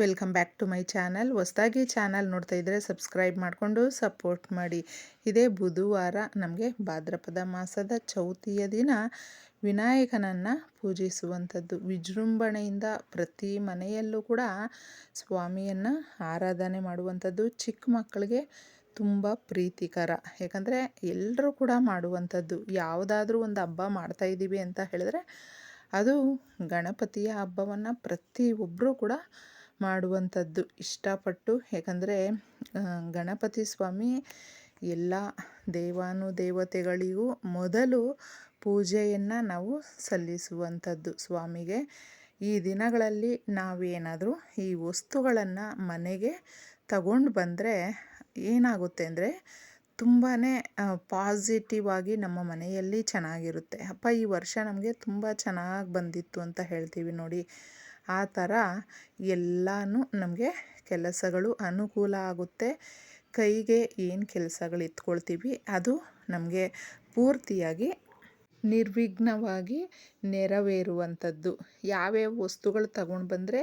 Welcome back to my channel. ಹೊಸದಾಗಿ channel ನೋಡ್ತಾ ಇದ್ದರೆ ಸಬ್ಸ್ಕ್ರೈಬ್ ಮಾಡಿಕೊಂಡು ಸಪೋರ್ಟ್ ಮಾಡಿ. ಇದೇ ಬುಧವಾರ ನಮಗೆ ಭಾದ್ರಪದ ಮಾಸದ ಚೌತಿಯ ದಿನ. ವಿನಾಯಕನನ್ನು ಪೂಜಿಸುವಂಥದ್ದು. ವಿಜೃಂಭಣೆಯಿಂದ ಪ್ರತಿ ಮನೆಯಲ್ಲೂ ಕೂಡ ಸ್ವಾಮಿಯನ್ನು ಆರಾಧನೆ ಮಾಡುವಂಥದ್ದು ಚಿಕ್ಕ ಮಕ್ಕಳಿಗೆ ತುಂಬ ಪ್ರೀತಿಕರ. ಯಾಕಂದರೆ ಎಲ್ಲರೂ ಕೂಡ ಮಾಡುವಂಥದ್ದು. ಯಾವುದಾದ್ರೂ ಒಂದು ಹಬ್ಬ ಮಾಡ್ತಾಯಿದ್ದೀವಿ ಅಂತ ಹೇಳಿದ್ರೆ ಅದು ಗಣಪತಿಯ ಹಬ್ಬವನ್ನು ಪ್ರತಿಯೊಬ್ಬರೂ ಕೂಡ ಮಾಡುವಂಥದ್ದು ಇಷ್ಟಪಟ್ಟು. ಯಾಕಂದರೆ ಗಣಪತಿ ಸ್ವಾಮಿ ಎಲ್ಲ ದೇವಾನುದೇವತೆಗಳಿಗೂ ಮೊದಲು ಪೂಜೆಯನ್ನು ನಾವು ಸಲ್ಲಿಸುವಂಥದ್ದು ಸ್ವಾಮಿಗೆ. ಈ ದಿನಗಳಲ್ಲಿ ನಾವೇನಾದರೂ ಈ ವಸ್ತುಗಳನ್ನು ಮನೆಗೆ ತಗೊಂಡು ಬಂದರೆ ಏನಾಗುತ್ತೆ ಅಂದರೆ ತುಂಬಾ ಪಾಸಿಟಿವ್ ಆಗಿ ನಮ್ಮ ಮನೆಯಲ್ಲಿ ಚೆನ್ನಾಗಿರುತ್ತೆ. ಅಪ್ಪ, ಈ ವರ್ಷ ನಮಗೆ ತುಂಬ ಚೆನ್ನಾಗಿ ಬಂದಿತ್ತು ಅಂತ ಹೇಳ್ತೀವಿ ನೋಡಿ. ಆ ಥರ ಎಲ್ಲನೂ ನಮಗೆ ಕೆಲಸಗಳು ಅನುಕೂಲ ಆಗುತ್ತೆ. ಕೈಗೆ ಏನು ಕೆಲಸಗಳು ಎತ್ಕೊಳ್ತೀವಿ ಅದು ನಮಗೆ ಪೂರ್ತಿಯಾಗಿ ನಿರ್ವಿಘ್ನವಾಗಿ ನೆರವೇರುವಂಥದ್ದು. ಯಾವ್ಯಾವ ವಸ್ತುಗಳು ತಗೊಂಡು ಬಂದರೆ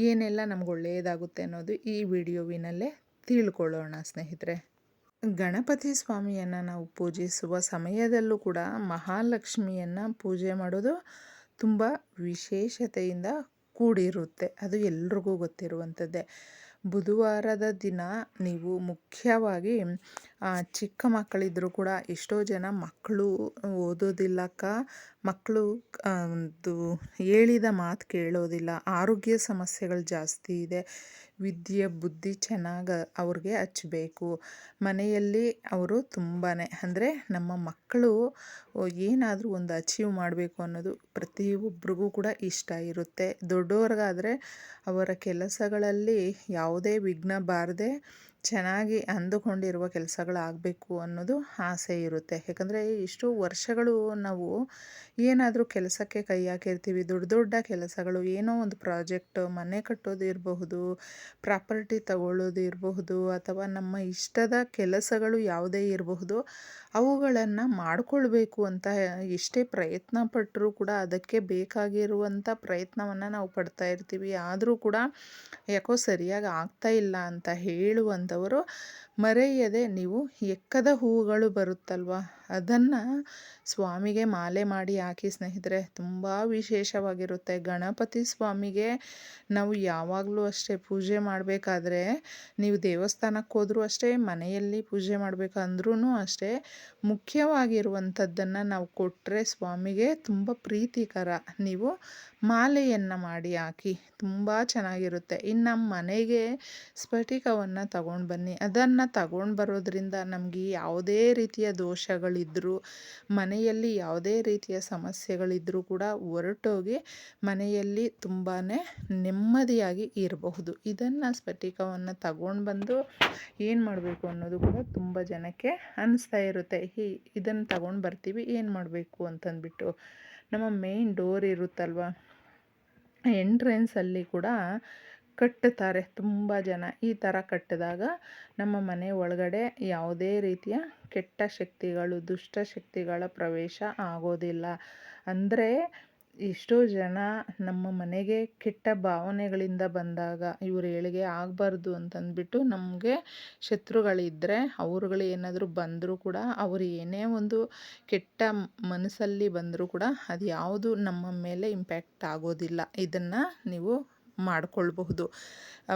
ಏನೆಲ್ಲ ನಮ್ಗೆ ಒಳ್ಳೆಯದಾಗುತ್ತೆ ಅನ್ನೋದು ಈ ವಿಡಿಯೋವಿನಲ್ಲೇ ತಿಳ್ಕೊಳ್ಳೋಣ ಸ್ನೇಹಿತರೆ. ಗಣಪತಿ ಸ್ವಾಮಿಯನ್ನು ನಾವು ಪೂಜಿಸುವ ಸಮಯದಲ್ಲೂ ಕೂಡ ಮಹಾಲಕ್ಷ್ಮಿಯನ್ನು ಪೂಜೆ ಮಾಡೋದು ತುಂಬ ವಿಶೇಷತೆಯಿಂದ ಕೂಡಿರುತ್ತೆ. ಅದು ಎಲ್ರಿಗೂ ಗೊತ್ತಿರುವಂಥದ್ದೇ. ಬುಧವಾರದ ದಿನ ನೀವು ಮುಖ್ಯವಾಗಿ ಚಿಕ್ಕ ಮಕ್ಕಳಿದ್ದರೂ ಕೂಡ ಎಷ್ಟೋ ಜನ ಮಕ್ಕಳು ಓದೋದಿಲ್ಲಕ್ಕ ಮಕ್ಕಳು ಒಂದು ಹೇಳಿದ ಮಾತು ಕೇಳೋದಿಲ್ಲ. ಆರೋಗ್ಯ ಸಮಸ್ಯೆಗಳು ಜಾಸ್ತಿ ಇದೆ. ವಿದ್ಯೆ, ಬುದ್ಧಿ ಚೆನ್ನಾಗಿ ಅವ್ರಿಗೆ ಹಚ್ಚಬೇಕು ಮನೆಯಲ್ಲಿ ಅವರು ತುಂಬಾ ಅಂದರೆ ನಮ್ಮ ಮಕ್ಕಳು ಏನಾದರೂ ಒಂದು ಅಚೀವ್ ಮಾಡಬೇಕು ಅನ್ನೋದು ಪ್ರತಿಯೊಬ್ಬರಿಗೂ ಕೂಡ ಇಷ್ಟ ಇರುತ್ತೆ. ದೊಡ್ಡವ್ರಿಗಾದರೆ ಅವರ ಕೆಲಸಗಳಲ್ಲಿ ಯಾವುದೇ ವಿಘ್ನ ಬಾರದೆ ಚೆನ್ನಾಗಿ ಅಂದುಕೊಂಡಿರುವ ಕೆಲಸಗಳಾಗಬೇಕು ಅನ್ನೋದು ಆಸೆ ಇರುತ್ತೆ. ಯಾಕಂದರೆ ಇಷ್ಟು ವರ್ಷಗಳು ನಾವು ಏನಾದರೂ ಕೆಲಸಕ್ಕೆ ಕೈ ಹಾಕಿರ್ತೀವಿ, ದೊಡ್ಡ ದೊಡ್ಡ ಕೆಲಸಗಳು, ಏನೋ ಒಂದು ಪ್ರಾಜೆಕ್ಟ್, ಮನೆ ಕಟ್ಟೋದು ಇರಬಹುದು, ಪ್ರಾಪರ್ಟಿ ತಗೊಳ್ಳೋದು ಇರಬಹುದು, ಅಥವಾ ನಮ್ಮ ಇಷ್ಟದ ಕೆಲಸಗಳು ಯಾವುದೇ ಇರಬಹುದು, ಅವುಗಳನ್ನು ಮಾಡಿಕೊಳ್ಬೇಕು ಅಂತ ಎಷ್ಟೇ ಪ್ರಯತ್ನ ಪಟ್ಟರೂ ಕೂಡ ಅದಕ್ಕೆ ಬೇಕಾಗಿರುವಂಥ ಪ್ರಯತ್ನವನ್ನು ನಾವು ಪಡ್ತಾ ಇರ್ತೀವಿ. ಆದರೂ ಕೂಡ ಯಾಕೋ ಸರಿಯಾಗಿ ಆಗ್ತಾ ಇಲ್ಲ ಅಂತ ಹೇಳುವಂಥವರು ಮರೆಯದೆ ನೀವು ಎಕ್ಕದ ಹೂವುಗಳು ಬರುತ್ತಲ್ವ? ಅದನ್ನು ಸ್ವಾಮಿಗೆ ಮಾಲೆ ಮಾಡಿ ಹಾಕಿ ಸ್ನೇಹಿತರೆ, ತುಂಬ ವಿಶೇಷವಾಗಿರುತ್ತೆ. ಗಣಪತಿ ಸ್ವಾಮಿಗೆ ನಾವು ಯಾವಾಗಲೂ ಅಷ್ಟೇ ಪೂಜೆ ಮಾಡಬೇಕಾದ್ರೆ, ನೀವು ದೇವಸ್ಥಾನಕ್ಕೆ ಹೋದರೂ ಅಷ್ಟೇ, ಮನೆಯಲ್ಲಿ ಪೂಜೆ ಮಾಡಬೇಕಂದ್ರೂ ಅಷ್ಟೇ, ಮುಖ್ಯವಾಗಿರುವಂಥದ್ದನ್ನು ನಾವು ಕೊಟ್ಟರೆ ಸ್ವಾಮಿಗೆ ತುಂಬ ಪ್ರೀತಿಕರ. ನೀವು ಮಾಲೆಯನ್ನು ಮಾಡಿ ಹಾಕಿ, ತುಂಬ ಚೆನ್ನಾಗಿರುತ್ತೆ. ಇನ್ನು ನಮ್ಮ ಮನೆಗೆ ಸ್ಫಟಿಕವನ್ನು ತಗೊಂಡು ಬನ್ನಿ. ಅದನ್ನು ತಗೊಂಡು ಬರೋದ್ರಿಂದ ನಮಗೆ ಯಾವುದೇ ರೀತಿಯ ದೋಷಗಳಿದ್ದರೂ ಮನೆಯಲ್ಲಿ ಯಾವುದೇ ರೀತಿಯ ಸಮಸ್ಯೆಗಳಿದ್ದರೂ ಕೂಡ ಹೊರಟೋಗಿ ಮನೆಯಲ್ಲಿ ತುಂಬಾ ನೆಮ್ಮದಿಯಾಗಿ ಇರಬಹುದು. ಇದನ್ನು ಸ್ಫಟಿಕವನ್ನು ತಗೊಂಡು ಬಂದು ಏನು ಮಾಡಬೇಕು ಅನ್ನೋದು ಕೂಡ ತುಂಬ ಜನಕ್ಕೆ ಅನ್ನಿಸ್ತಾ ಇರುತ್ತೆ. ಈ ಇದನ್ನು ತಗೊಂಡು ಬರ್ತೀವಿ, ಏನು ಮಾಡಬೇಕು ಅಂತಂದ್ಬಿಟ್ಟು. ನಮ್ಮ ಮೇನ್ ಡೋರ್ ಇರುತ್ತಲ್ವ? ಎಂಟ್ರೆನ್ಸಲ್ಲಿ ಕೂಡ ಕಟ್ಟುತ್ತಾರೆ ತುಂಬ ಜನ. ಈ ಥರ ಕಟ್ಟಿದಾಗ ನಮ್ಮ ಮನೆ ಒಳಗಡೆ ಯಾವುದೇ ರೀತಿಯ ಕೆಟ್ಟ ಶಕ್ತಿಗಳು, ದುಷ್ಟ ಶಕ್ತಿಗಳ ಪ್ರವೇಶ ಆಗೋದಿಲ್ಲ. ಅಂದರೆ ಎಷ್ಟೋ ಜನ ನಮ್ಮ ಮನೆಗೆ ಕೆಟ್ಟ ಭಾವನೆಗಳಿಂದ ಬಂದಾಗ ಇವ್ರ ಏಳಿಗೆ ಆಗಬಾರ್ದು ಅಂತಂದ್ಬಿಟ್ಟು ನಮಗೆ ಶತ್ರುಗಳಿದ್ದರೆ ಅವ್ರುಗಳು ಏನಾದರೂ ಬಂದರೂ ಕೂಡ ಅವರು ಏನೇ ಒಂದು ಕೆಟ್ಟ ಮನಸ್ಸಲ್ಲಿ ಬಂದರೂ ಕೂಡ ಅದು ಯಾವುದು ನಮ್ಮ ಮೇಲೆ ಇಂಪ್ಯಾಕ್ಟ್ ಆಗೋದಿಲ್ಲ. ಇದನ್ನು ನೀವು ಮಾಡಿಕೊಳ್ಬಹುದು.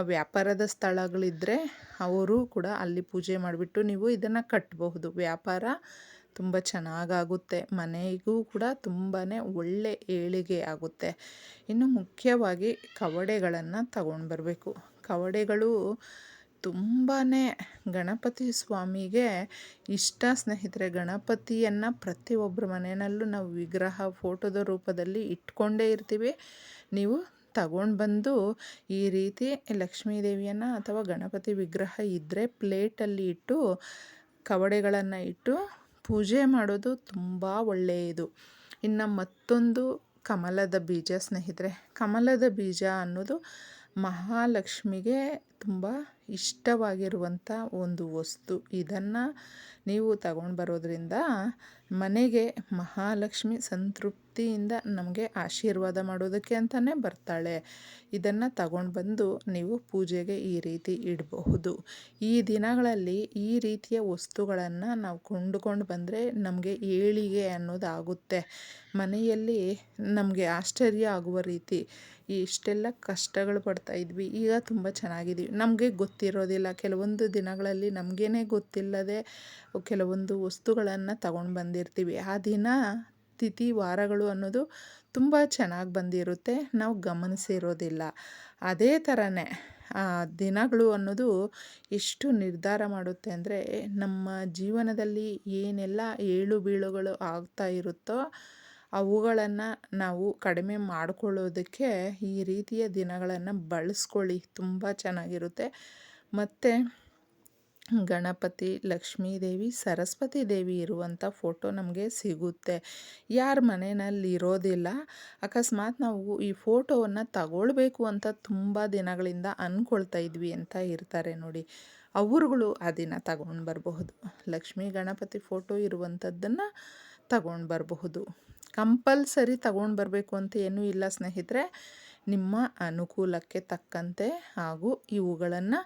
ವ್ಯಾಪಾರದ ಸ್ಥಳಗಳಿದ್ದರೆ ಅವರು ಕೂಡ ಅಲ್ಲಿ ಪೂಜೆ ಮಾಡಿಬಿಟ್ಟು ನೀವು ಇದನ್ನು ಕಟ್ಟಬಹುದು ವ್ಯಾಪಾರ ತುಂಬ ಚೆನ್ನಾಗಾಗುತ್ತೆ. ಮನೆಗೂ ಕೂಡ ತುಂಬಾ ಒಳ್ಳೆ ಏಳಿಗೆ ಆಗುತ್ತೆ. ಇನ್ನು ಮುಖ್ಯವಾಗಿ ಕವಡೆಗಳನ್ನು ತಗೊಂಡು ಬರಬೇಕು. ಕವಡೆಗಳು ತುಂಬಾ ಗಣಪತಿ ಸ್ವಾಮಿಗೆ ಇಷ್ಟ ಸ್ನೇಹಿತರೆ, ಗಣಪತಿಯನ್ನು ಪ್ರತಿಯೊಬ್ಬರ ಮನೆಯಲ್ಲೂ ನಾವು ವಿಗ್ರಹ, ಫೋಟೋದ ರೂಪದಲ್ಲಿ ಇಟ್ಕೊಂಡೇ ಇರ್ತೀವಿ. ನೀವು ತಗೊಂಡು ಬಂದು ಈ ರೀತಿ ಲಕ್ಷ್ಮೀ ದೇವಿಯನ್ನು ಅಥವಾ ಗಣಪತಿ ವಿಗ್ರಹ ಇದ್ದರೆ ಪ್ಲೇಟಲ್ಲಿ ಇಟ್ಟು, ಕವಡೆಗಳನ್ನು ಇಟ್ಟು ಪೂಜೆ ಮಾಡೋದು ತುಂಬ ಒಳ್ಳೆಯದು. ಇನ್ನು ಮತ್ತೊಂದು ಕಮಲದ ಬೀಜ ಸ್ನೇಹಿತರೆ, ಕಮಲದ ಬೀಜ ಅನ್ನೋದು ಮಹಾಲಕ್ಷ್ಮಿಗೆ ತುಂಬ ಇಷ್ಟವಾಗಿರುವಂಥ ಒಂದು ವಸ್ತು. ಇದನ್ನು ನೀವು ತಗೊಂಡು ಬರೋದ್ರಿಂದ ಮನೆಗೆ ಮಹಾಲಕ್ಷ್ಮಿ ಸಂತೃಪ್ತಿಯಿಂದ ನಮಗೆ ಆಶೀರ್ವಾದ ಮಾಡೋದಕ್ಕೆ ಅಂತಲೇ ಬರ್ತಾಳೆ. ಇದನ್ನು ತಗೊಂಡು ಬಂದು ನೀವು ಪೂಜೆಗೆ ಈ ರೀತಿ ಇಡಬಹುದು. ಈ ದಿನಗಳಲ್ಲಿ ಈ ರೀತಿಯ ವಸ್ತುಗಳನ್ನು ನಾವು ಕೊಂಡುಕೊಂಡು ಬಂದರೆ ನಮಗೆ ಏಳಿಗೆ ಅನ್ನೋದಾಗುತ್ತೆ. ಮನೆಯಲ್ಲಿ ನಮಗೆ ಆಶ್ಚರ್ಯ ಆಗುವ ರೀತಿ ಇಷ್ಟೆಲ್ಲ ಕಷ್ಟಗಳು ಪಡ್ತಾ ಇದ್ವಿ. ಈಗ ತುಂಬ ಚೆನ್ನಾಗಿದ್ದೀವಿ ನಮಗೆ ಗೊತ್ತಿರೋದಿಲ್ಲ. ಕೆಲವೊಂದು ದಿನಗಳಲ್ಲಿ ನಮಗೇನೆ ಗೊತ್ತಿಲ್ಲದೆ ಕೆಲವೊಂದು ವಸ್ತುಗಳನ್ನು ತಗೊಂಡು ಬಂದಿರ್ತೀವಿ. ಆ ದಿನ, ತಿಥಿ, ವಾರಗಳು ಅನ್ನೋದು ತುಂಬ ಚೆನ್ನಾಗಿ ಬಂದಿರುತ್ತೆ. ನಾವು ಗಮನಿಸಿರೋದಿಲ್ಲ. ಅದೇ ಥರನೇ ದಿನಗಳು ಅನ್ನೋದು ಎಷ್ಟು ನಿರ್ಧಾರ ಮಾಡುತ್ತೆ ಅಂದರೆ, ನಮ್ಮ ಜೀವನದಲ್ಲಿ ಏನೆಲ್ಲ ಏಳು ಬೀಳುಗಳು ಆಗ್ತಾ ಇರುತ್ತೋ ಅವುಗಳನ್ನು ನಾವು ಕಡಿಮೆ ಮಾಡಿಕೊಳ್ಳೋದಕ್ಕೆ ಈ ರೀತಿಯ ದಿನಗಳನ್ನು ಬಳಸ್ಕೊಳ್ಳಿ. ತುಂಬ ಚೆನ್ನಾಗಿರುತ್ತೆ. ಮತ್ತು ಗಣಪತಿ ಲಕ್ಷ್ಮೀ ದೇವಿ ಸರಸ್ವತಿ ದೇವಿ ಇರುವಂಥ ಫೋಟೋ ನಮಗೆ ಸಿಗುತ್ತೆ. ಯಾರ ಮನೆಯಲ್ಲಿ ಇರೋದಿಲ್ಲ, ಅಕಸ್ಮಾತ್ ನಾವು ಈ ಫೋಟೋವನ್ನು ತಗೊಳ್ಬೇಕು ಅಂತ ತುಂಬ ದಿನಗಳಿಂದ ಅಂದ್ಕೊಳ್ತಾ ಇದ್ವಿ ಅಂತ ಇರ್ತಾರೆ ನೋಡಿ. ಅವ್ರುಗಳು ಆ ದಿನ ತಗೊಂಡು ಬರಬಹುದು. ಲಕ್ಷ್ಮೀ ಗಣಪತಿ ಫೋಟೋ ಇರುವಂಥದ್ದನ್ನು ತಗೊಂಡು ಬರಬಹುದು. ಕಂಪಲ್ಸರಿ ತಗೊಂಡು ಬರಬೇಕು ಅಂತ ಏನೂ ಇಲ್ಲ ಸ್ನೇಹಿತರೆ. ನಿಮ್ಮ ಅನುಕೂಲಕ್ಕೆ ತಕ್ಕಂತೆ ಹಾಗೂ ಇವುಗಳನ್ನು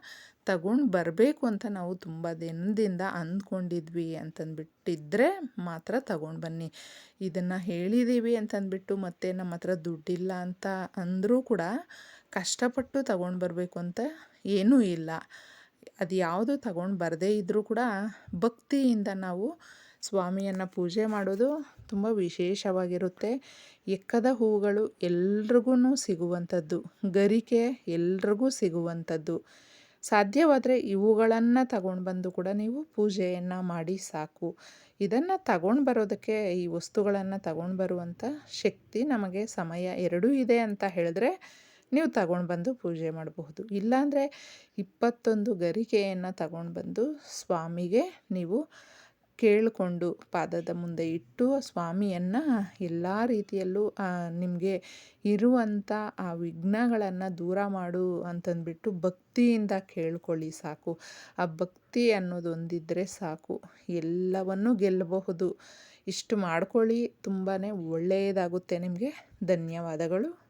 ತಗೊಂಡು ಬರಬೇಕು ಅಂತ ನಾವು ತುಂಬ ದಿನದಿಂದ ಅಂದ್ಕೊಂಡಿದ್ವಿ ಅಂತಂದ್ಬಿಟ್ಟಿದ್ರೆ ಮಾತ್ರ ತಗೊಂಡು ಬನ್ನಿ. ಇದನ್ನು ಹೇಳಿದ್ದೀವಿ ಅಂತಂದ್ಬಿಟ್ಟು ಮತ್ತೆ ನಮ್ಮ ಹತ್ರ ದುಡ್ಡಿಲ್ಲ ಅಂತ ಅಂದರೂ ಕೂಡ ಕಷ್ಟಪಟ್ಟು ತಗೊಂಡು ಬರಬೇಕು ಅಂತ ಏನೂ ಇಲ್ಲ. ಅದು ಯಾವುದು ತಗೊಂಡು ಬರದೇ ಇದ್ದರೂ ಕೂಡ ಭಕ್ತಿಯಿಂದ ನಾವು ಸ್ವಾಮಿಯನ್ನು ಪೂಜೆ ಮಾಡೋದು ತುಂಬ ವಿಶೇಷವಾಗಿರುತ್ತೆ. ಎಕ್ಕದ ಹೂಗಳು ಎಲ್ರಿಗೂ ಸಿಗುವಂಥದ್ದು. ಗರಿಕೆ ಎಲ್ರಿಗೂ ಸಿಗುವಂಥದ್ದು. ಸಾಧ್ಯವಾದರೆ ಇವುಗಳನ್ನು ತಗೊಂಡು ಬಂದು ಕೂಡ ನೀವು ಪೂಜೆಯನ್ನು ಮಾಡಿ ಸಾಕು. ಇದನ್ನು ತಗೊಂಡು ಬರೋದಕ್ಕೆ ಈ ವಸ್ತುಗಳನ್ನು ತಗೊಂಡು ಬರುವಂಥ ಶಕ್ತಿ ನಮಗೆ ಸಮಯ ಎರಡೂ ಇದೆ ಅಂತ ಹೇಳಿದ್ರೆ ನೀವು ತಗೊಂಡು ಬಂದು ಪೂಜೆ ಮಾಡಬಹುದು. ಇಲ್ಲಾಂದರೆ ಇಪ್ಪತ್ತೊಂದು ಗರಿಕೆಯನ್ನು ತಗೊಂಡು ಬಂದು ಸ್ವಾಮಿಗೆ ನೀವು ಕೇಳಿಕೊಂಡು ಪಾದದ ಮುಂದೆ ಇಟ್ಟು ಸ್ವಾಮಿಯನ್ನು ಎಲ್ಲ ರೀತಿಯಲ್ಲೂ ನಿಮಗೆ ಇರುವಂಥ ಆ ವಿಘ್ನಗಳನ್ನು ದೂರ ಮಾಡು ಅಂತಂದ್ಬಿಟ್ಟು ಭಕ್ತಿಯಿಂದ ಕೇಳ್ಕೊಳ್ಳಿ ಸಾಕು. ಆ ಭಕ್ತಿ ಅನ್ನೋದೊಂದಿದ್ದರೆ ಸಾಕು. ಎಲ್ಲವನ್ನೂ ಗೆಲ್ಲಬಹುದು. ಇಷ್ಟು ಮಾಡ್ಕೊಳ್ಳಿ. ತುಂಬಾ ಒಳ್ಳೆಯದಾಗುತ್ತೆ ನಿಮಗೆ. ಧನ್ಯವಾದಗಳು.